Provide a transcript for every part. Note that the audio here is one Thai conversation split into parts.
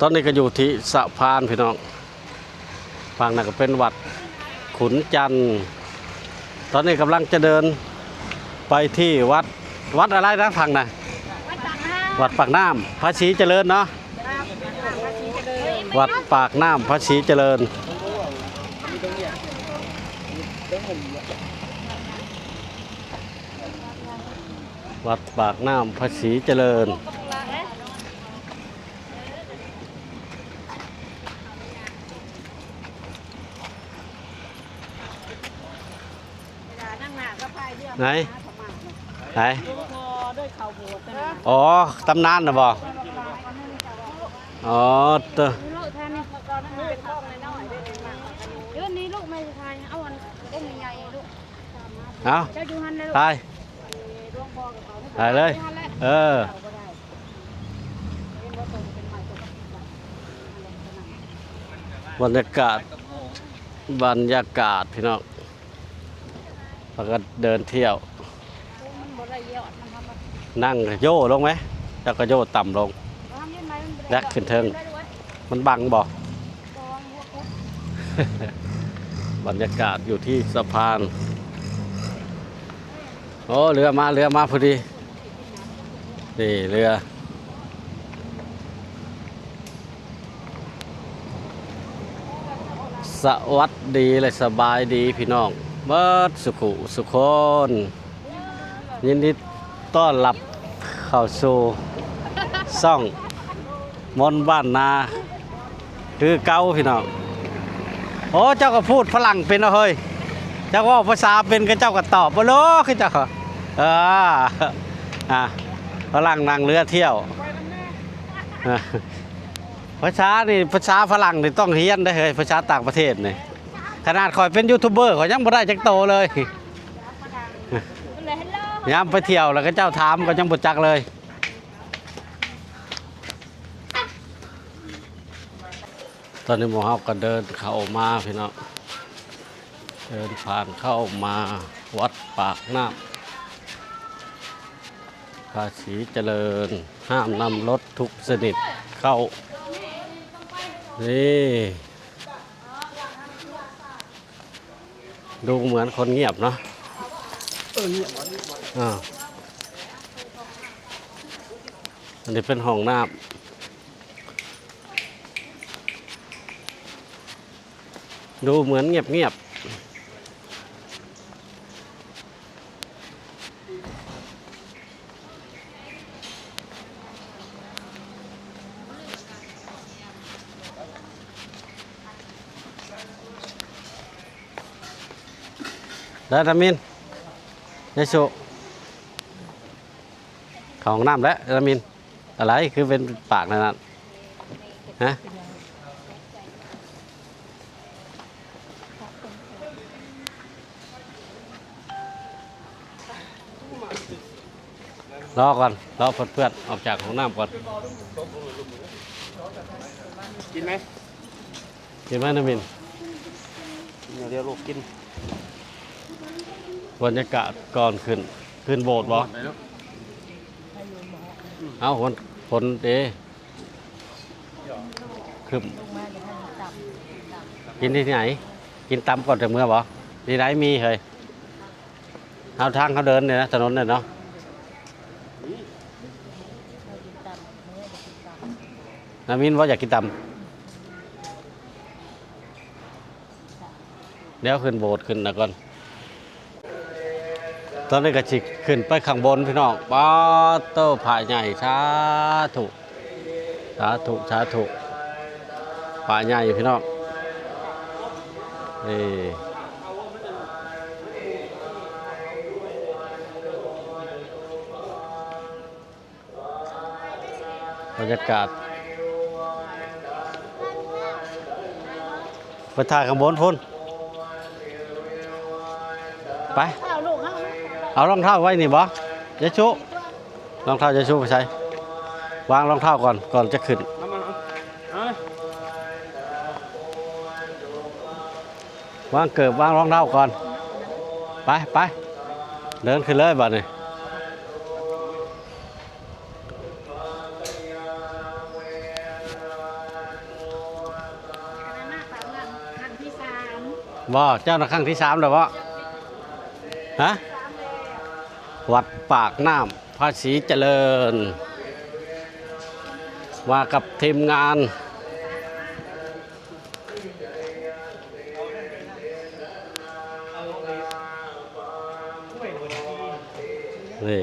ตอนนี้ก็อยู่ที่สะพานพี่น้องฝั่งนั้นก็เป็นวัดขุนจันทร์ตอนนี้กำลังจะเดินไปที่วัดวัดอะไรนะทางน่ะวัดปากน้วัดปากน้ำพระศรีเจริญเนาะำครับภาษีเจริญวัดปากน้ำพระศรีเจริญ วัดปากน้ำพระศรีเจริญ เวลานั่งหน้าก็พายเรือ ไหนไหนอ๋อตำนานนะบ่อ๋อเตอลูกแทนนี่ตอนนั้นมันเป็นห้องน้อยๆด้วเดี๋ยวนี้ลูกไม่ทายเอาอันก็มีใหญ่ลูกเอาเจ้าอยู่หันเลยลูกตายดวงพ่อกับเขาตายเลย เออบรรยากาศบรรยากาศพี่น้อง แล้วก็เดินเที่ยว มันบ่ได้ยอดมันทำมานั่งโย่ลงไหม แล้วก็โย่ต่ำลง ทำยังไงมันบ่แลได้กขึ้นเทิงได้ด้วยมันบังบอกกองหัวคุดบรรยากาศอยู่ที่สะพาน โอ้ เรือมา เรือมาพอดี นี่เรือ สวัสดีเลยสบายดีพี่น้อง เบิดสุขุสุคน ยินดีต้อนรับเข้าสู่ซ่องมนบ้านนา คือเก้าพี่น้องโอ้เจ้าก็พูดฝรั่งเป็นเอเฮ้ยเจ้าก็ภาษาเป็นก็เจ้าก็ตอบบ่โลคือเจ้าเอออะฝรั่งนั่งเรือเที่ยวภาษานี่ภาษาฝรั่งนี่ต้องเฮียนได้เฮ้ยภาษาต่างประเทศนี่ ขนาดคอยเป็นยูทูบเบอร์ขอยยังบ่ได้จักโตเลยมันเลยฮัลโหลยามไปเที่ยวแล้วก็เจ้าถามก็ยังบ่จักเลยตอนนี้หมอเฮาก็เดินเข้ามาพี่น้องเดินผ่านเข้ามาวัดปากน้ำภาษีเจริญ ห้ามนำรถทุกชนิดเข้า นี่ ดูเหมือนคนเงียบเนาะอ่าอันนี้เป็นห้องน้ำดูเหมือนเงียบเงียบ ได้ทามินยายโชเข้าห้องน้ำแล้วรามิน อะไรคือเป็นปากนั่นนะฮะรอก่อนรอเพื่อนๆออกจากห้องน้ำก่อน กินไหมกินไหมนามิน กินเดี๋ยวลูกกิน บรรยากาศก่อนขึ้น ขึ้นโบสถ์บ่ไหนลูกเอาคนคนเดขึ้นกินที่ไหน กินตำก่อนถึงเมื่อบ่ที่ไหนมีเฮ้ยเอาทางเขาเดินเนี่ยนะถนนเนี่ยเนาะนามินว่าอยากกินตำเดี๋ยวขึ้นโบสถ์ขึ้นนะก่อน ตอนนี้ก็จิขึ้นไปข้างบนพี่น้องป้าโต้ผาใหญ่สาธุสาธุสาธุผาใหญ่พี่น้องนี่บรรยากาศไปถ่ายข้างบนพุ่นไป เอารองเท้าไว้นี่บ่ยายชุรองเท้ายายชุไปใช้วางรองเท้าก่อนก่อนจะขึ้นวางเกิบวางรองเท้าก่อน ไปไปเดินขึ้นเลยบ่เนี่บ่เจ้าหน้าขั้งที่สามเลยบ่ฮะ วัดปากน้ำภาษีเจริญ มากับทีมงาน นี่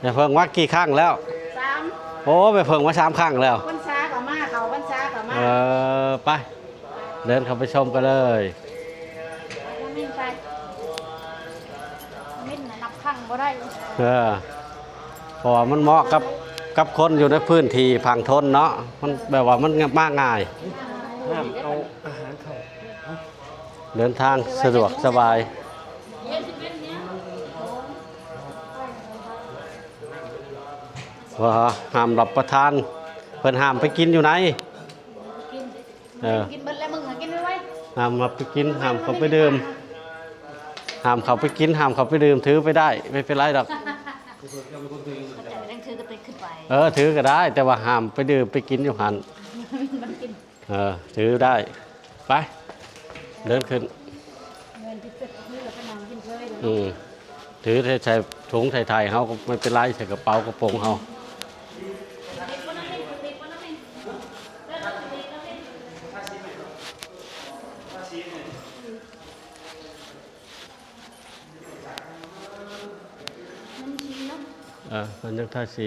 แม่เพิ่งวัดกี่ครั้งแล้ว สามโอ้แม่เพิ่งมาสามครั้งแล้ว วันช้ากับมาเขาวันช้ากับมา เออ ไป เดินเข้าไปชมกันเลย มิ้นไปมิ้นน่ะนับข้างบ่ได้ เออเพราะว่ามันเหมาะกับกับคนอยู่ในพื้นที่พังทนเนาะมันแบบว่ามันมากง่าย ห้ามเอาอาหารเข้าเดินทางสะดวกสบาย ว่าห้ามรับประทาน เพิ่นห้ามไปกินอยู่ไหน กินเออ กินเบิดแล้วมึงหากินไว้ไว้ห้ามมาไปกินห้ามเขาไปดื่ม ห้ามเขาไปกินห้ามเขาไปดื่มถือไปได้ ไม่เป็นไรหรอกเขาจะไปนั่งถือกระติกขึ้นไปเออถือก็ได้ แต่ว่าห้ามไปดื่มไปกินอยู่หันมันกินเออถือได้ไปเดินขึ้นเงินที่เกิดนี่เราก็นำกินเลยอืมถือใส่ใส่ถุงใส่ไทยเขาก็ไม่เป็นไรใส่กระเป๋ากระโปรงเขา เออมันยังท่าสี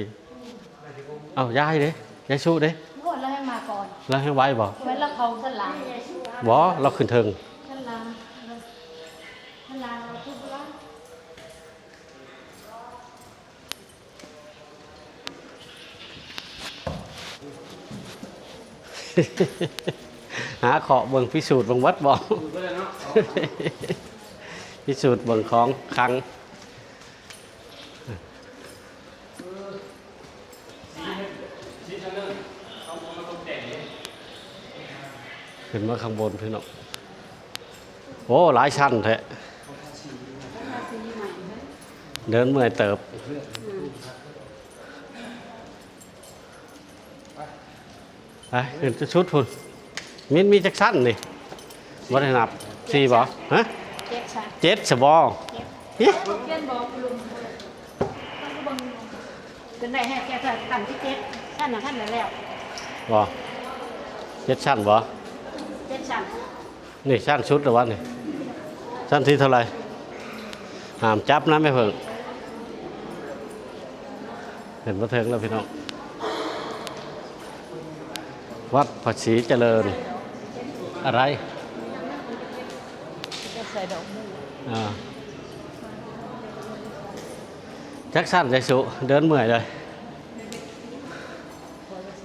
เอาย้ายเด้ย้ายสู้เด้โอ้แล้วให้มาก่อนแล้วให้ไว้บ่ไว้แล้วเขาสลางบ่เราขึ้นเทิงสลางสลางเราทุกร้าหาเคาะเบิ่งพิสูจน์เบิ่งวัดบ่พิสูจน์เบิ่งของคลัง ขึ้นมาข้างบนพี่น้องโอ้หลายชั้นแท้เดินเมื่อยเติบไปขึ้นชุดพุ่นมินมีจักสั้นนี่บ่ได้นับสี่บ่ฮะเจ็บชันเจ็ดสบอเจ็บฮิเพื่อนบอกลุงต้องก็บังเป็นได้ให้แกถ่ายขันที่เจ็ดท่านน่ะท่านน่ะแล้วบ่เจ็ดชั้นบ่ เจ็ดชันนี่ชั้นชุดหรือวะนี่ชั้นที่เท่าไหร่ห้ามจับนะไม่เพิ่งเห็นมาเถิงแล้วพี่น้อง วัดภาษีเจริญ อะไรจะใส่ดอกมูอ่าจักสั้นใจสุ เดินเมื่อยเลย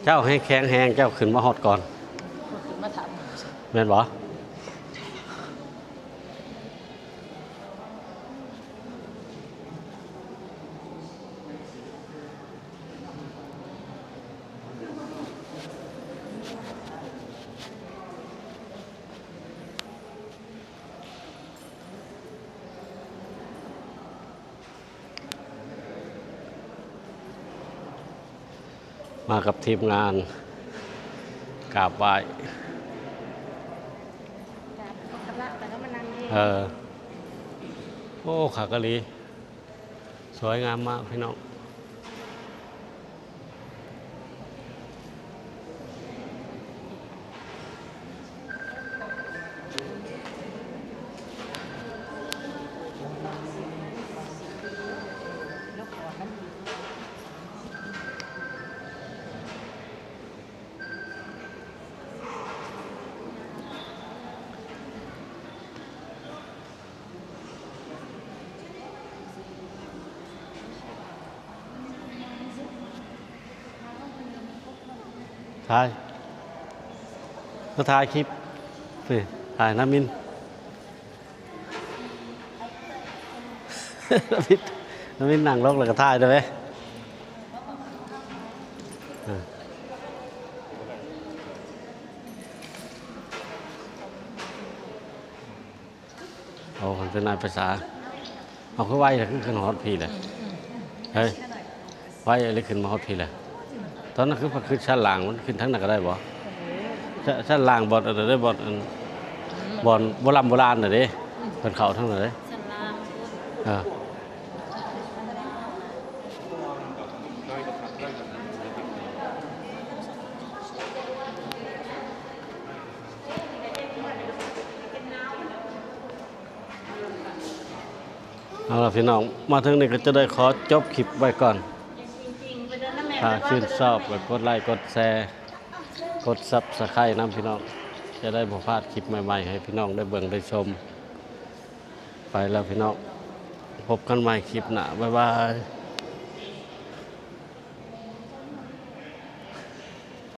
เจ้าให้แข็งแหงเจ้าขึ้นมาหอดก่อนมาถาม แม่นบ่มากับทีมงานกราบไหว้ คณะแต่ก็มานั่งนี่ เออ โอ้ขากะลี สวยงามมากพี่น้อง ถ่ายก็ถ่ายคลิปนี่ถ่ายน้ำมินน้ำมินน้ำมินนั่งลงแล้วก็ถ่ายได้ไหมอ่าโอ้มันเป็นนายภาษา เอาขึ้นไว้เลยขึ้นขึ้นฮอตพีเลย เฮ้ย ไว้อะไรขึ้นมาฮอตพีเลย ตอนนั้นคือพอขึ้นชั้นหลังมันขึ้นทั้งนั้นก็ได้บ่ชชั้นชั้นล่างบอลอะไรได้บอลอันบอลโบราณโบราณน่ะเด้เพิ่นเข้าทั้งนั้นเลยสันลามเออเอาล่ะพี่น้อง มาถึงนี่ก็จะได้ขอจบคลิปไว้ก่อน ถ้าชื่นชอบก็กดไลค์กดแชร์กดซับสไครต์น้ำพี่น้อง จะได้บ่พลาดคลิปใหม่ๆ ให้พี่น้องได้เบิ่งได้ชม ไปแล้วพี่น้อง พบกันใหม่คลิปหน้าบ๊ายบาย